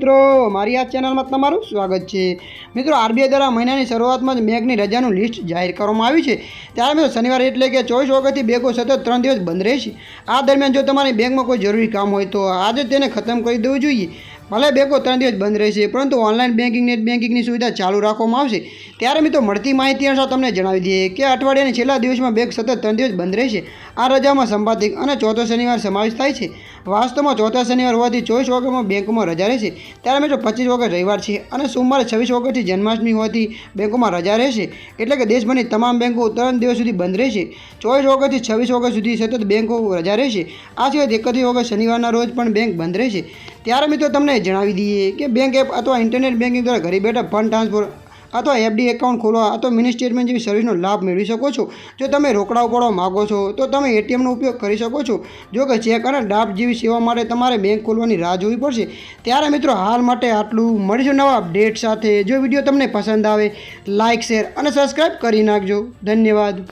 મિત્રો, મારી આ ચેનલમાં તમારું સ્વાગત છે. મિત્રો, આરબીઆઈ દ્વારા મહિનાની શરૂઆતમાં જ બેંકની રજાનું લિસ્ટ જાહેર કરવામાં આવ્યું છે. ત્યારે મિત્રો, શનિવાર એટલે કે ચોવીસ ઓગસ્ટથી બેંકો સતત ત્રણ દિવસ બંધ રહેશે. આ દરમિયાન જો તમારી બેંકમાં કોઈ જરૂરી કામ હોય તો આજે તેને ખતમ કરી દેવું જોઈએ. ભલે બેંકો ત્રણ દિવસ બંધ રહેશે, પરંતુ ઓનલાઈન બેન્કિંગ નેટ બેન્કિંગની સુવિધા ચાલુ રાખવામાં આવશે. ત્યારે મિત્રો, મળતી માહિતી અનુસાર તમને જણાવી દઈએ કે અઠવાડિયાના છેલ્લા દિવસમાં બેંક સતત ત્રણ દિવસ બંધ રહેશે. આ રજામાં સંપાદિક અને ચોથો શનિવાર સમાવેશ થાય છે. વાસ્તવમાં ચોથા શનિવાર હોવાથી ચોવીસ ઓગસ્ટમાં બેંકોમાં રજા રહેશે. ત્યારે મિત્રો, પચીસ ઓગસ્ટ રવિવાર છે અને સોમવારે છવ્વીસ ઓગસ્ટથી જન્માષ્ટમી હોવાથી બેંકોમાં રજા રહેશે. એટલે કે દેશભરની તમામ બેંકો ત્રણ દિવસ સુધી બંધ રહેશે. ચોવીસ ઓગસ્ટથી છવ્વીસ ઓગસ્ટ સુધી સતત બેંકો રજા રહેશે. આ સિવાય એકત્રીસ ઓગસ્ટ શનિવારના રોજ પણ બેંક બંધ રહેશે. ત્યારે મિત્રો તમને જણાવી દઈએ કે બેંક એપ અથવા ઇન્ટરનેટ બેન્કિંગ દ્વારા ઘરે બેઠા ફંડ ટ્રાન્સફર અથવા એફડી એકાઉન્ટ ખોલવા અથવા મિની સ્ટેટમેન્ટ જેવી સર્વિસનો લાભ મેળવી શકો છો. જો તમે રોકડા ઉપાડવા માગો છો, તો તમે એટીએમનો ઉપયોગ કરી શકો છો. જો કે ચેક અને ડાફ જેવી સેવા માટે તમારે બેંક ખોલવાની રાહ જોવી પડશે. ત્યારે મિત્રો હાલ માટે આટલું. મળીશું નવા અપડેટ સાથે. જો વીડિયો તમને પસંદ આવે લાઇક શેર અને સબસ્ક્રાઈબ કરી નાખજો. ધન્યવાદ.